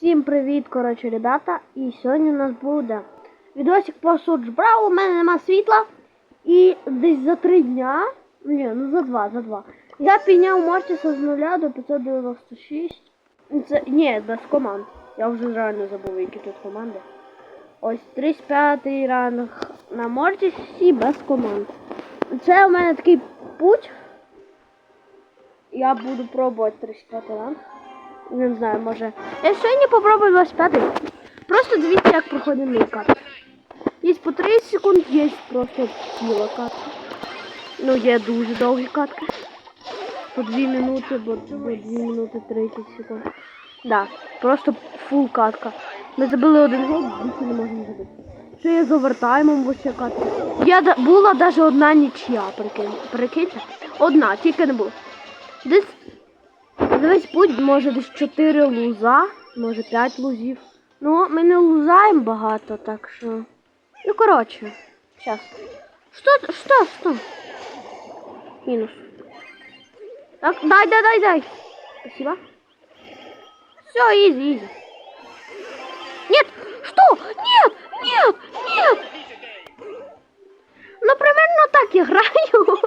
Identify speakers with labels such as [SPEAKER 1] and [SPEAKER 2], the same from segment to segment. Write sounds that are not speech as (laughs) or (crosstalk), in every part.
[SPEAKER 1] Всім привіт, коротше, ребята. І сьогодні у нас буде відосик по Суджбрау. У мене нема світла. І десь за три дня. Ні, ну за два, за два. Я підняв Мортіса з 0 до 596. Це, ні, без команд. Я вже реально забув, які тут команди. Ось 35 ранг на Мортісі без команд. Це у мене такий путь. Я буду пробувати 35 ранг. Не знаю, може. Я сьогодні попробую 25. Просто дивіться, як проходить мій кат. Є по 30 секунд, є просто ціла катка. Ну, є дуже довгі катки. По 2 минути, бо бо 2 минути 30 секунд. Да, просто фул катка. Ми забили один гол, більше не можемо забити. Що є з овертаймом вообще катка. Я була навіть одна нічия, прикинь. Прикиньте. Одна, тільки не було. Десь за весь путь може десь 4 луза, може 5 лузів. Ну, ми не лузаємо багато, так що. Ну, коротше. Сейчас. Что, что, что? Минус. Так, дай, дай, дай, дай. Спасибо. Все, изи, изи. Нет! Что? Нет! Нет! Нет! Ну, примерно так я граю.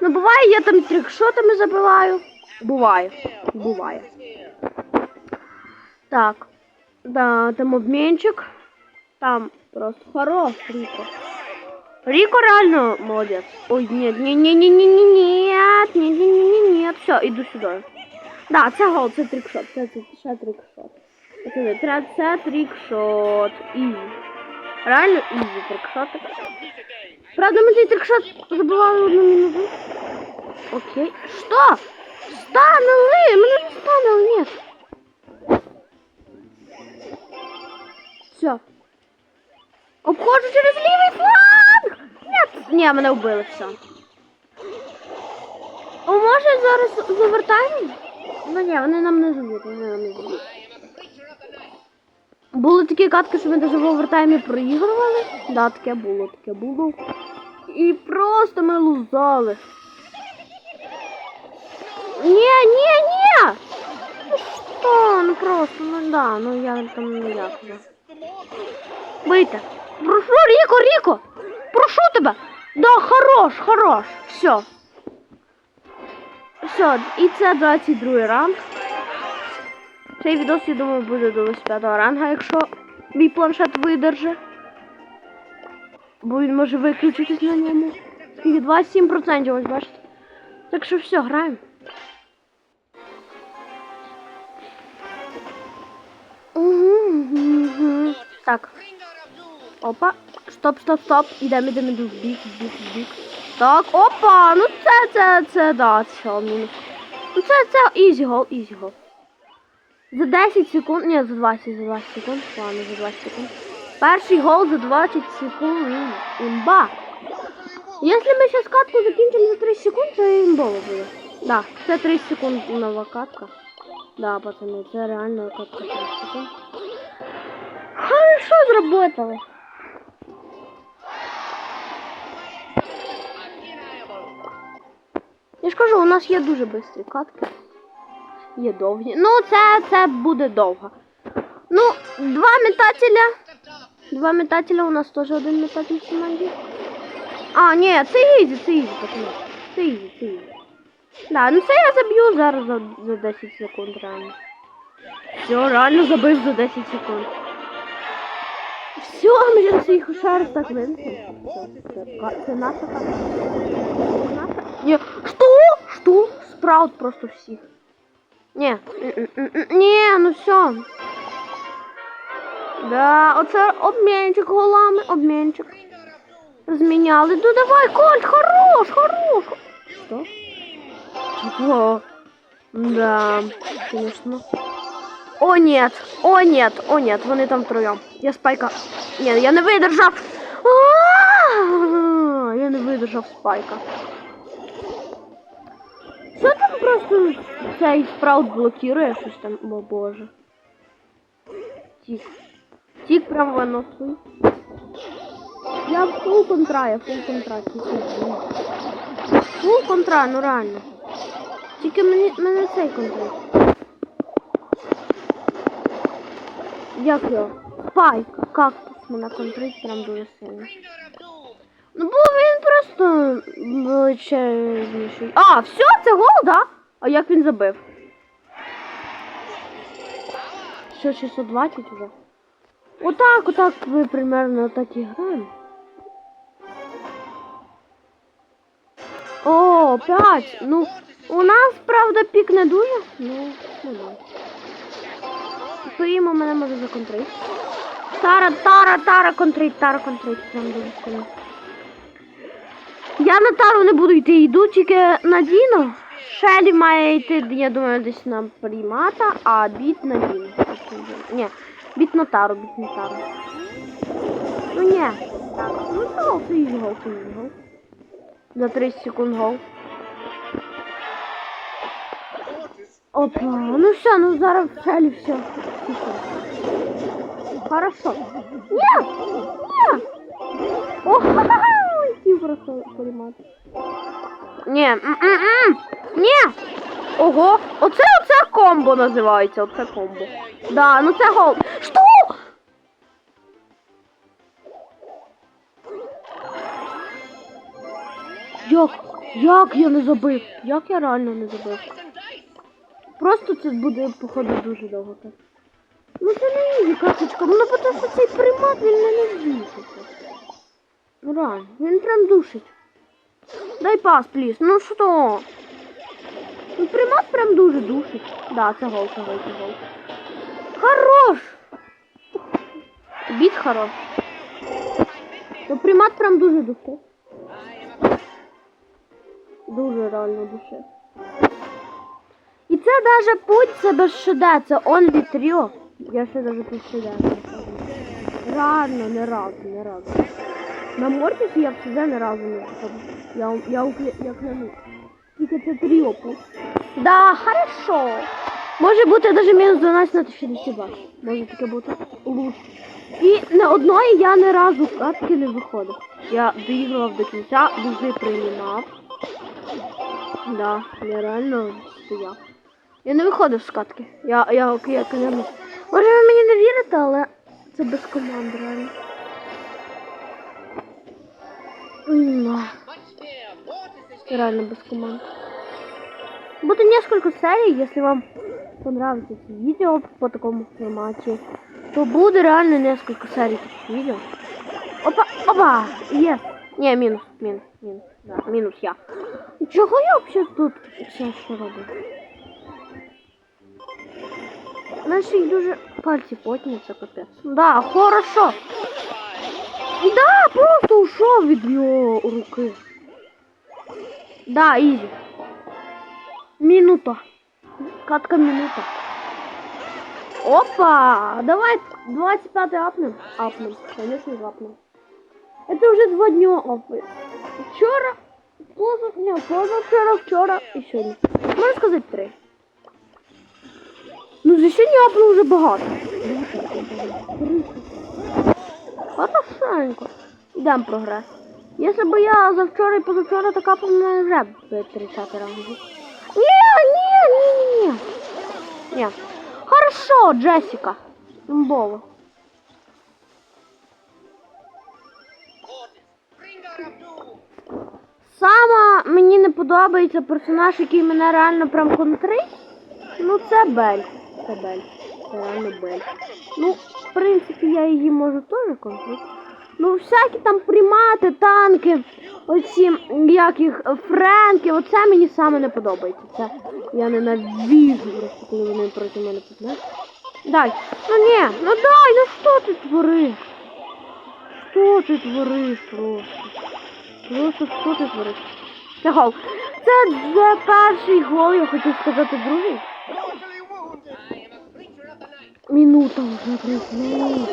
[SPEAKER 1] Ну, буває, я там трикшотами забиваю. Буває. Буває. Так. Да, там обмінчик. Там просто хорош, Ріко. Ріко реально молодець. Ой, нет, ні, ні, ні, ні, ні, нет, ні, ні, ні, ні, ні. Все, іду сюди. Да, це гол, це трикшот, це, це ще трикшот. Це, це, це трикшот. Ізі. Реально ізі трикшот. Правда, ми цей трикшот забивали одну минуту. Окей. Что? Станули! Мене не станули, нет. Все. Обходжу через лівий фланг! Нет. Ні, мене вбили, все. О, може зараз завертаємо? Ну ні, вони нам не заб'ють, вони нам не заб'ють. Були такі катки, що ми навіть в овертаймі проігрували. Да, таке було, таке було. І просто ми лузали. Не, не, не! Ну что, ну просто, ну да, ну я там не я вже. Бийте. Прошу, Ріко, Ріко! Прошу тебе! Да, хорош, хорош. Все. Все, і це 22 ранг. Цей відос, я думаю, буде до 25 ранга, якщо мій планшет видержи. Бо він може виключитись на ньому. Скільки 27%, ось бачите. Так що все, граємо. Так. Опа. Стоп, стоп, стоп. Ідемо, ідемо, ідемо. Бік, бік, бік. Так, опа. Ну це, це, це, да, це мінус. Ну це, це ізі гол, ізі гол. За 10 секунд, ні, за 20, за 20 секунд. Ладно, за 20 секунд. Перший гол за 20 секунд. Імба. Якщо ми зараз катку закінчимо за 30 секунд, це імбово буде. Да, це 30 секунд нова катка. Да, пацаны, це реально катка 30 секунд. Хорошо зработали. Я ж кажу, у нас є дуже швидкі катки. Є довгі. Ну, це, це буде довго. Ну, два метателя. Два метателя, у нас теж один метатель в команді. А, ні, це ізі, це ізі, пацани. Це ізі, це ізі. Да, ну це я заб'ю зараз за, за 10 секунд реально. Все, реально забив за 10 секунд. Все, ми зараз ще раз так. Все, Це, наша. Це наша. Ні? Спраут просто всіх. М-м-м-м, ні, ну все. Да, оце обмінчик голами, обмінчик. Розміняли. Ну давай, Коль, хорош, хорош. Що? О, да, конечно. О, нет, о, нет, о, нет, вони там втроєм. Я спайка. Ні, я не видержав. Я не видержав спайка. Що там просто цей спраут блокирує щось там, о боже. Тік. Тік прям виносить. Я фул контра, я фул контра. тільки. Фул контра, ну реально. Тільки мені, мене цей контроль. як його? Спайк, кактус мене контрить прям дуже сильно. Ну, бо він просто величезніший. А, все, це гол, да? А як він забив? Що, 620 уже? Отак, отак ви примерно так і граємо. О, 5. Ну, у нас, правда, пік не дуже. Ну, знаю. Поїмо мене може законтрить. Тара, тара, тара контрить, тара контрить. Прям дуже. Я на тару не буду йти, йду тільки на Діно. Шелі має йти, я думаю, десь на примата, а біт на Діно. Ні, біт на тару, біт на тару. Ну ні. Ну це гол, це її гол, це гол. За 30 секунд гол. Опа, ну все, ну зараз в Шелі все. Хорошо. Ні! Ні! О, ха-ха-ха! Летів просто полімат. Ні! Ні! Ого! Оце оце комбо називається, оце комбо. Да, ну це гол. Що? Як? Як я не забив? Як я реально не забив? Просто це буде, походу, дуже довго так. Ну це не ізі, карточка. Ну тому що цей примат він мене не збільшиться. Ну він прям душить. Дай пас, пліс. Ну що? Ну примат прям дуже душить. Да, це гол, це гол, це гол. Хорош! Біт хорош. Ну примат прям дуже душить. Дуже реально душить. І це даже путь це без он від трьох. Я ще даже тут шеде. не разу, не разу. На Мортісі я в шеде не разу не. Я, я, укле- я клянусь. Тільки це трьох путь. Да, хорошо. Може бути даже мінус 12 на 1050. Може таке бути лучше. І не одної я не разу катки не виходив. Я доігрував до кінця, дуже приймав. Да, я реально стояв. Я не виходив з катки. Я, я, окей, я клянусь. Може ви мені не вірите, але це без команд реально. Реально без команд. Будет несколько серий, если вам понравится эти видео по такому формате, то будет реально несколько серий таких видео. Опа, опа, є. Не, мінус, мінус, мінус. Да, мінус я. Чого я вообще тут все що роблю? Наші їх дуже пальці потні, це капець. Да, хорошо. Да, просто ушов від його руки. Да, ізі. Минута. Катка минута. Опа! Давай 25 апнем. Апнем. Конечно, апнем. Это уже два дня апы. Вчора, поза, не, позавчора, вчора і сьогодні. Можна сказати три. Ну, за сьогодні апнув вже багато. Хорошенько. Йдемо прогрес. Якщо б я завчора і позавчора так апнув, мене вже б 30 рангів. Не, не, не, не. Не. Хорошо, Джессика. Имбово. Сама мені не подобається персонаж, який мене реально прям контрить. Ну це Бель. Це Бель. Реально Бель. Ну, в принципі, я її можу теж контрити. Ну, всякі там примати, танки, оці, як їх, френки, оце мені саме не подобається. Це я ненавижу просто, коли вони проти мене піднять. Дай. Ну ні, ну дай, ну що ти твориш? Що ти твориш просто? Просто що ти твориш? Це гол. Це перший гол, я хотів сказати другий. Минута вже прийшла.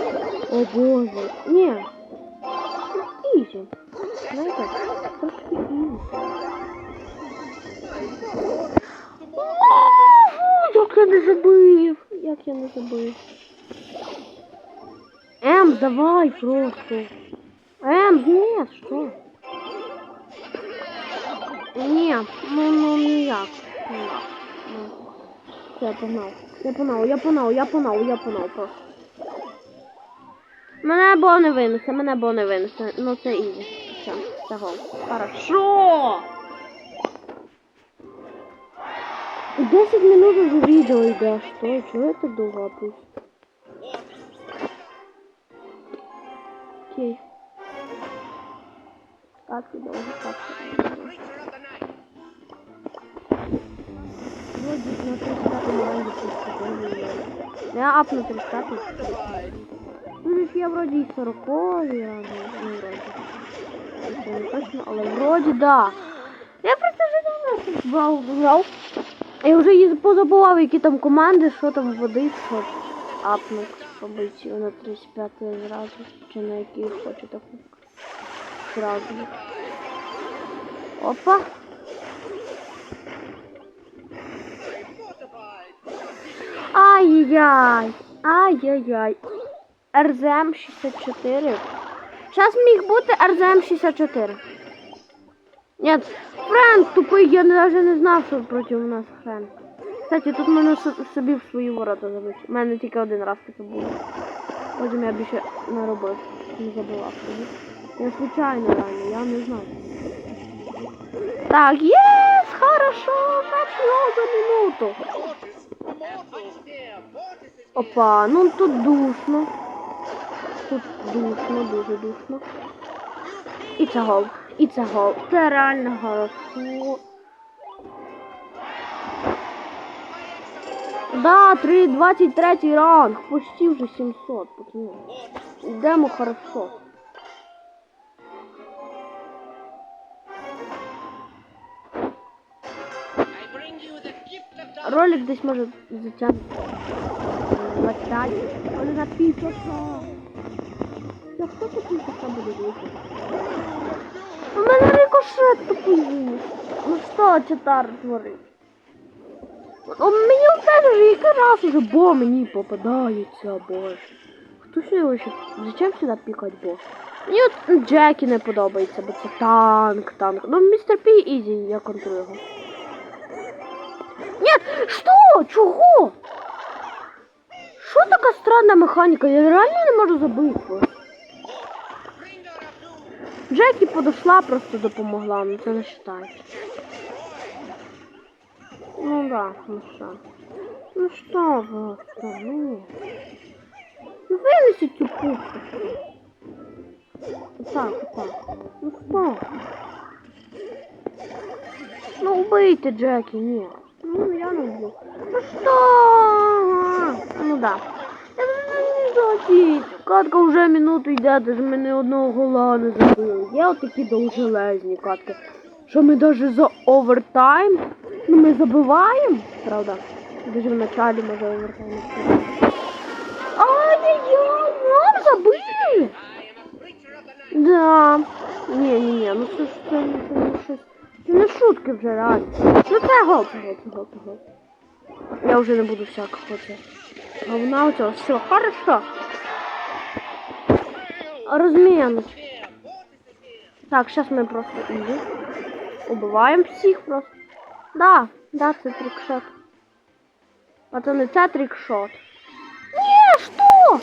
[SPEAKER 1] О боже. Ні. Ізі. Знаєте, трошки ізі. Як я не забив? Як я не забив? Ем, давай просто. Ем, ні, що? Ні, ну, ну ніяк. Ну. Все, я погнав. Я погнав, я погнав, я погнав, я погнав просто. Мене бо не винесе, мене бо не винесе. Ну це ізі. Все, це. Хорошо. 10 минут уже відео йде. Що? Чого я так довго опусь? Окей. Довго, так. Вроді на 35 маленький поступили. Я ап на 35 Ну, я вроді і 40 я не, вроді. Це не точно, але вроді да. Я просто вже давно грав. Я вже і позабував, які там команди, що там водить, щоб апнути, побити на 35 зразу, чи на який хочу таку. Зразу. Опа. Ай-яй-яй. Ай-яй-яй. РЗМ 64. Сейчас міг бути РЗМ 64. Нет, Френк тупий, я навіть не знав, що проти нас Френк. Кстати, тут можна собі в свої ворота забити. У мене тільки один раз таке було. Потім я більше не робив. Не забував. Я случайно реально, я не знав. Так, єс, хорошо, за минуту. Опа, ну тут душно. Тут душно, дуже душно. І це гол. І це гол. Це реально хорошо. Да, 3, 23 ранг. Почти вже 700, пацани. Йдемо хорошо. Ролик десь може затягнути. 25. Але на півчаса. Я хто такий часа буде дивитися? У мене рикошет тупий вийшов. Ну що читар творить? О, мені оце вже який раз уже бо мені попадається, боже. Хто ще його ще? Зачем сюди пікати бо? Мені от Джекі не подобається, бо це танк, танк. Ну, містер Пі ізі, я контролюю його. Нет, що? Чого? Що така странна механіка? Я реально не можу забити. Джекі подошла, просто допомогла, ну це не вважається. Ну да, ну що. Ну що ви, ну ні. Ну винесіть цю пушку. Так, так. Ну що? Ну убийте Джекі, ні. Ну я не вб'ю. Ну що? Ну да. Катка вже минуту йде, де ж ми ні одного гола не забили. Є отакі довжелезні катки. Що ми навіть за овертайм, ну ми забиваємо, правда? Дуже в началі може овертайм. не. Ай-яй-яй, нам забили! Да. Ні, ні, ні, ну це ж це, не- це не не шутки вже реально. Ну це це гол, це гол. Я вже не буду всякого це. Говна у цього. Все, хорошо. Розміночка. Так, сейчас мы просто изи. Убиваем всіх просто. Да, да, це трикшот. Пацаны, це трикшот. Не, что?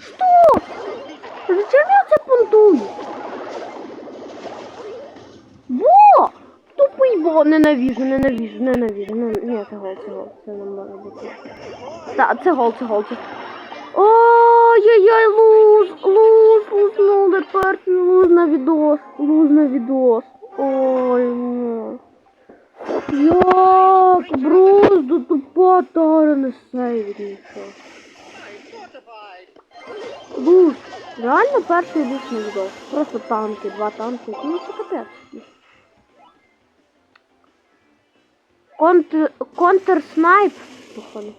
[SPEAKER 1] Что? Зачем я це пунктую? Во! Тупий бо ненавижу, ненавижу, ненавижу. Не, ні, це гол, це гол. Це не може бути. Так, це гол, це гол, це. Ой-ой-ой, луз, луз, луз, ну, де луз на відос, луз на відос. Ой, ну. Як, брузду, тупа тара не сейвить нічого. Луз, реально перший луз на відос. Просто танки, два танки, ну це капець. Контр, контр снайп, походу.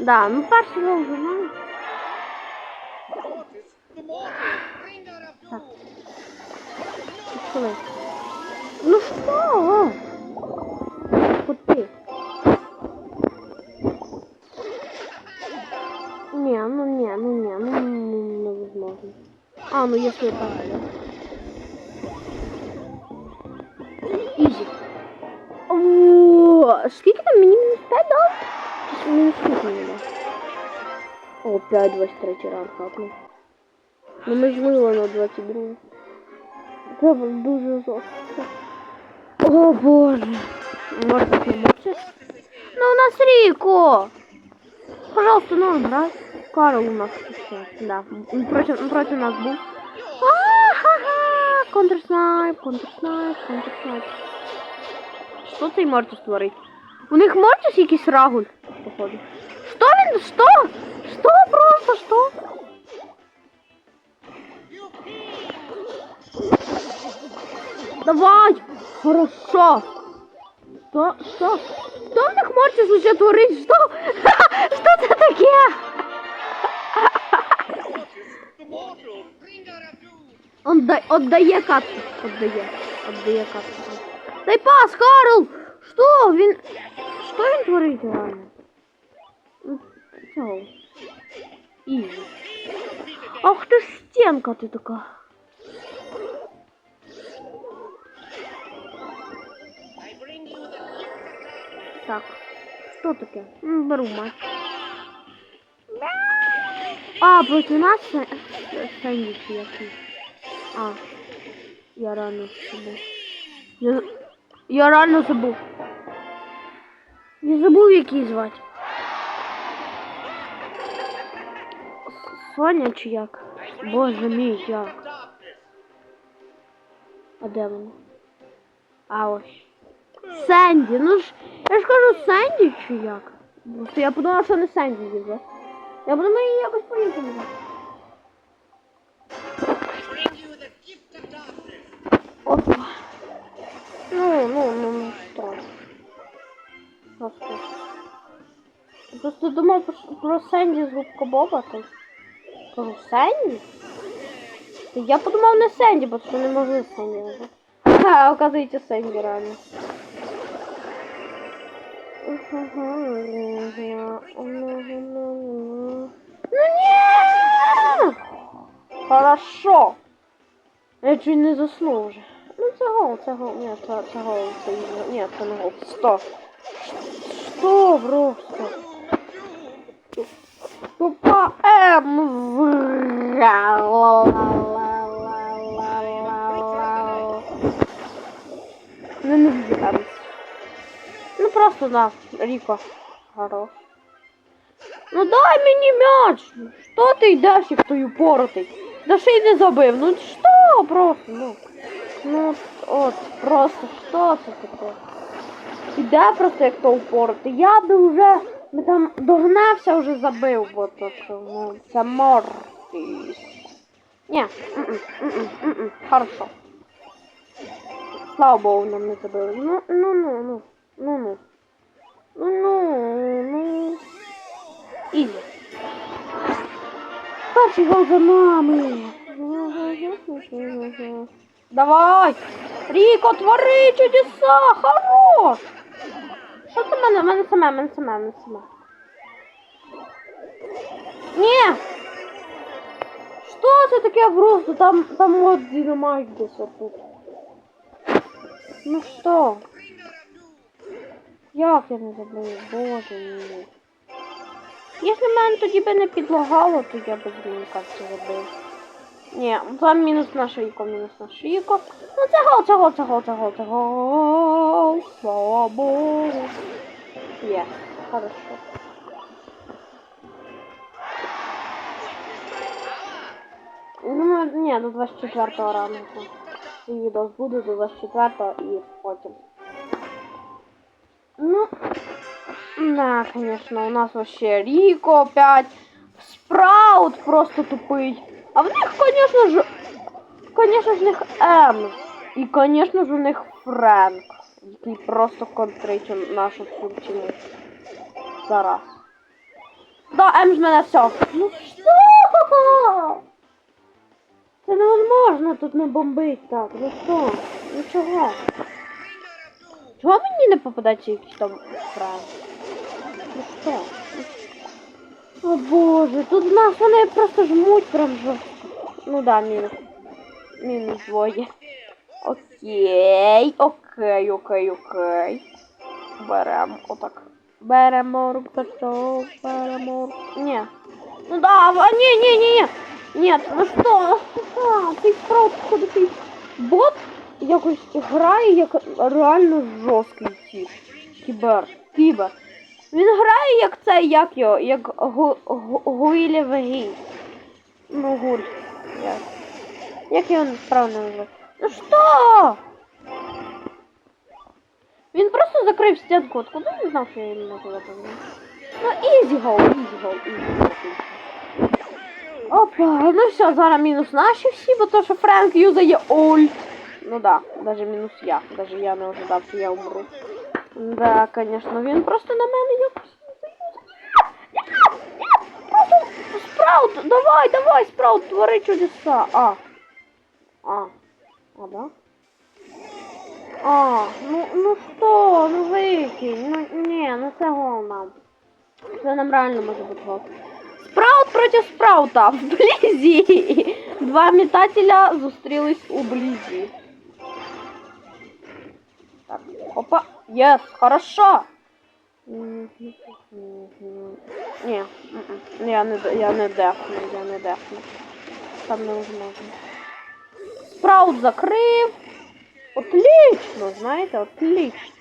[SPEAKER 1] Да, ну перший гол вже маю. Так. Пішли. Ну що? Коти. Не, ну не, ну не, ну, ну невозможно. А, ну если это... Изи. Опять 23 ранг хапнув. Ну ми ж мило на 22. Це дуже жорстко. О боже. Може помочь? Ну у нас Рико. Пожалуйста, ну брат. Карл у нас еще. Да. Против, против нас был. А-ха-ха! Контрснайп, контрснайп, контрснайп. Що цей Мортис творить? У них Мортис якийсь рагуль, походу. Що він? Що? Що просто? Що? Давай! Хорошо! Що? Що? Що в них Мортис уже творить? Що? (laughs) Що це таке? Он да, отдає катку. Отдає. Отдає катку. Дай пас, Карл! Що? Він... Що він творить реально? Ну, Цього. Ізі. Ах ти ж стінка ти така. Так. Що таке? М, Беру матч. А, проти нас Сен- Сенді чи який. А. Я рано забув. Я, я реально забув. Я забув, який звати. Соня чи як? Боже мій, як? А де вона? А ось. Сенді, ну ж, я ж кажу Сенді чи як? Просто я подумала, що не Сенді їде. Я подумала, її якось по-іншому. Опа. Ну, ну, ну, ну, что? Просто. Я Просто думал про, Сэнди з Губка Боба, то кажу, Сэнди? Та Я подумав не Сэнди, бо що не можу Сэнди назвати. Ха, оказується Сэнди реально. Ну ні! Хорошо. Я чуть не заснув вже. Ну це гол, це гол. Ні, це, це гол, це ігра. Ні, це не гол. Сто. Що просто? Тупа М. Не не взяли. Ну просто да, Ріко. Хорош. Ну дай мені м'яч! Що ти йдеш, як той упоротий? Да ще й не забив. Ну що просто? Ну, ну от, просто що це таке? Іде просто як то упоротий. Я би вже би там догнався, вже забив, бо що, ну, це Мортіс. Ні, м-м, хорошо. Слава Богу, нам не забили. Ну, ну, ну, ну, ну, ну. Ну, ну, ну. Ізі. Перший гол за нами. Давай! Ріко, твори чудеса! Хорош! Що в мене? Мене саме, в мене саме, в мене саме. Ні! Що це таке просто? Там, там от динамайк десь отут. Ну що? Як я не забив? Боже мій. Якщо мене тоді би не підлагало, то я би з кажеться забив. Ні, там мінус на шийко, мінус на шийко. Ну це гол, це гол, це гол, це гол, це гол. Слава Богу. Є, хорошо. Ну, ні, до 24-го ранку. Цей відос буде до 24-го і потім. Ну, да, конечно, у нас вообще Рико опять. Спраут просто тупий. А в них, конечно же, конечно ж, них М. І, конечно ж, у них Френк, який просто контрить нашу всю. Зараз. Да, М з мене все. Ну що? Це невозможно тут не бомбить так. Ну що? Ну чого? Чого мені не попадається якийсь там фраг? Ну що? О боже, тут нас вони просто жмуть прям жорстко. Ну да, мінус. Мінус двоє. Окей, окей, окей, окей. Беремо отак. Беремо рюкзачок, беремо. Ні. Ну да, а, не, не, не, не. Нет, ну що? А, цей справді походу цей бот якось грає як реально жорсткий тип. Кібер. Кібер. Він грає як цей, як його, як Гу- Гу-. Ну, гуль. Як, як його правильно називати? Ну що? Він просто закрив стінку. Откуда він знав, що я іменно туди повинен? Ну, easy go, easy go, easy go. Опа, ну все, зараз мінус наші всі, бо то, що Френк юзає ульт. Ну да, даже мінус я. Даже я не ожидав, що я умру. Да, конечно, він просто на мене якось. Просто Спраут, давай, давай, Спраут, твори чудеса. А. А. А, да? А, ну, ну що, ну викинь, ну ні, ну це гол. Це нам реально може бути гол. Спраут проти спраута (laughs) вблизі. Два метателя зустрілись ублизі. Так, опа, єс, хорошо. Ні, я не, я не дефну, я не дефну. Там не можна. Спраут закрив. Отлично, знаєте, отлично.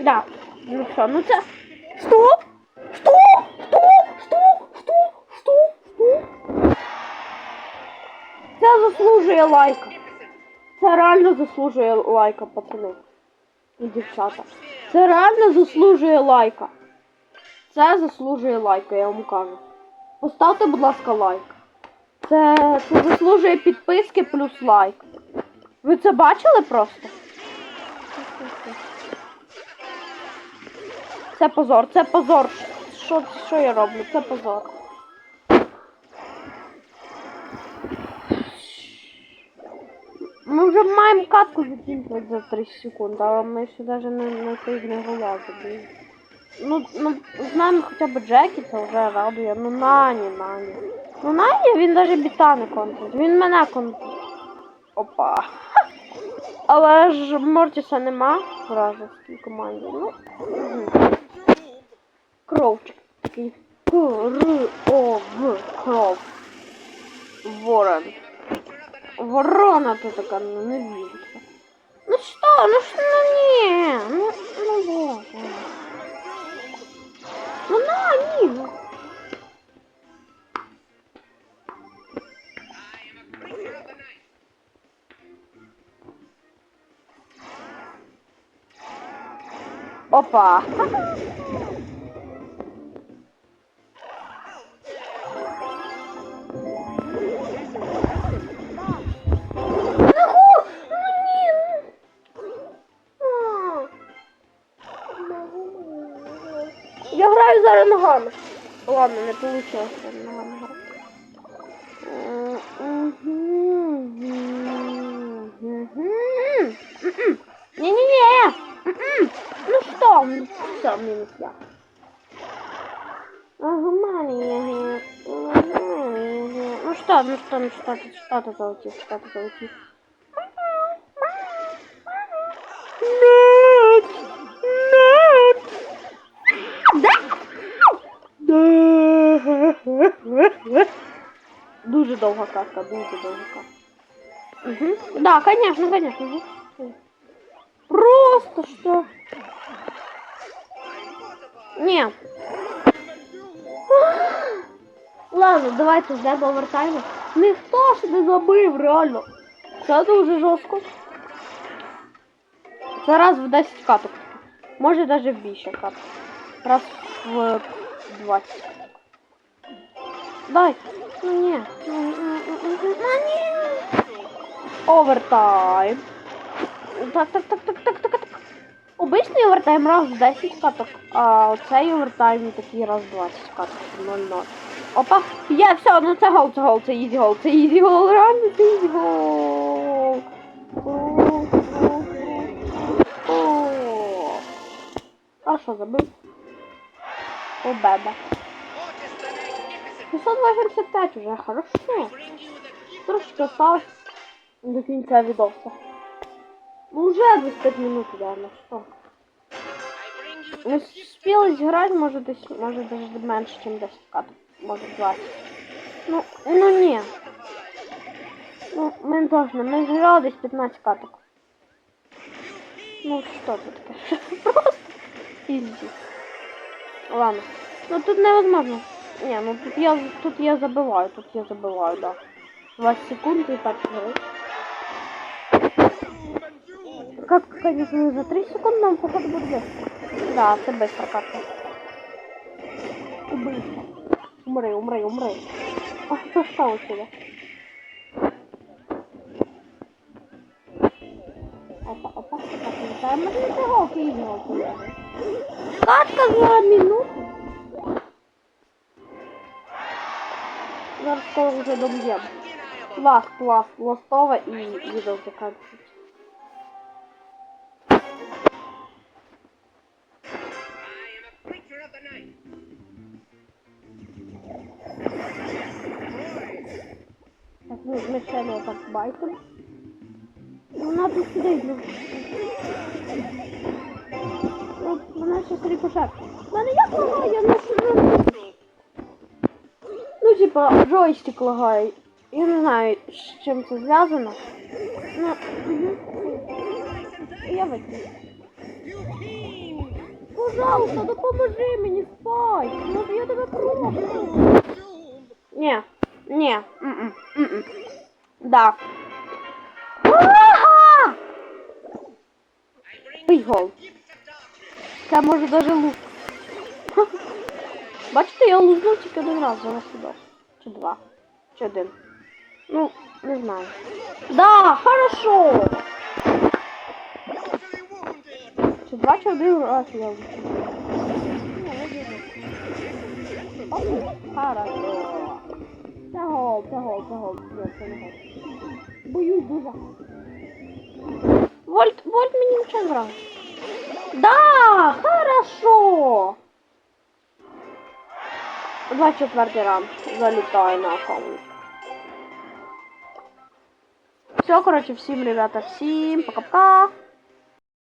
[SPEAKER 1] Да. Ну що, ну це. Стоп! Стоп! Стоп! Стоп! Стоп! Стоп! Стоп! Це заслужує лайка. Це реально заслужує лайка, пацани. І дівчата. Це реально заслужує лайка. Це заслужує лайка, я вам кажу. Поставте, будь ласка, лайк. Це, це заслужує підписки плюс лайк. Ви це бачили просто? Це позор, це позор. Що, що я роблю? Це позор. Ми вже маємо катку закінчувати за 30 секунд, але ми ще навіть не, не цей не вилазили. Ну, ну, знаємо хоча б Джекі, це вже радує. Ну Нані, Нані. Ну Нані він навіть біта не контрить. Він мене контрить. Опа. (laughs) Але ж Мортіса нема в разовській команді. Ну. мгм. Кровчик. Такий. Кров. Ворон. Ворона ти така ну, не віриться. Ну що, ну що, ну ні. Ну, ну боже. Ну на, ні. ну. Опа. (laughs) Ладно, не вийшло ногами грати. Не-не-не! Ну что? Все, минус я. Агмания. Ну что, ну что, ну что ты, что ты залетишь, что ты залетишь? Довга катка, дуже довга катка. Угу. Да, конечно, конечно. Угу. Просто что? Не. Ладно, давайте ждемо овертайму. Ніхто ж не забив, реально. Це дуже жорстко. Це раз в 10 каток. Може навіть більше каток. Раз в 20. Дай. Ну ні. Овертайм. Так, так, так, так, так, так, так. Обичний овертайм раз в 10 каток, а оцей овертайм такий раз в 20 каток. 0-0. Опа, є, все, ну це гол, це гол, це ізі гол, це ізі гол, реально це ізі гол. А що забив? О, беба. 685 уже, хорошо. Трошки осталось до кінця відоса. Ну уже 25 минут, реально, что? Ми спіли зіграти, може десь, може десь менше, ніж 10 каток. Може 20. Ну, ну ні. Ну, не точно, ми зіграли десь 15 каток. Ну, що це таке? Просто ізі. Ладно. Ну тут невозможно. Не, ну тут я тут я забиваю, тут я забиваю, да. 20 секунд и так говорит. Как, конечно, за 3 секунды нам походу будет быстро. Да, це быстро катка. Быстро. Умри, умри, умри. А що стало сюди? Опа, опа, так, летаем. Мы не голки иголки. Катка за минуту. Скоро. Ласт, ласт, ластова і відео закінчиться. Так, ми, ми ще не так байтимо. Ну, надо ну. Ну, Мене ще рикошет. Мене як лагає, ну що ж? Типа, джойстик лагає. Я не знаю, з чим це зв'язано. Ну. Я викину. Пожалуйста, допоможи мені спай. Ну, я тебе прошу. Ні, ні, м-м, м-м. Да. Гол. Це може даже лук. Бачите, я лузнув тільки один раз за судок. Два. Чи один. Ну, не знаю. Да, хорошо. Чи два, чи один раз я. О, Хорошо. Це гол, це гол, це гол. Ні, це не гол. Боюсь дуже. Вольт, Вольт мені нічого грав. Да, хорошо. 24 раунд. Залітаю на аккаунт. Все, короче, всім, ребята, всім пока-пока.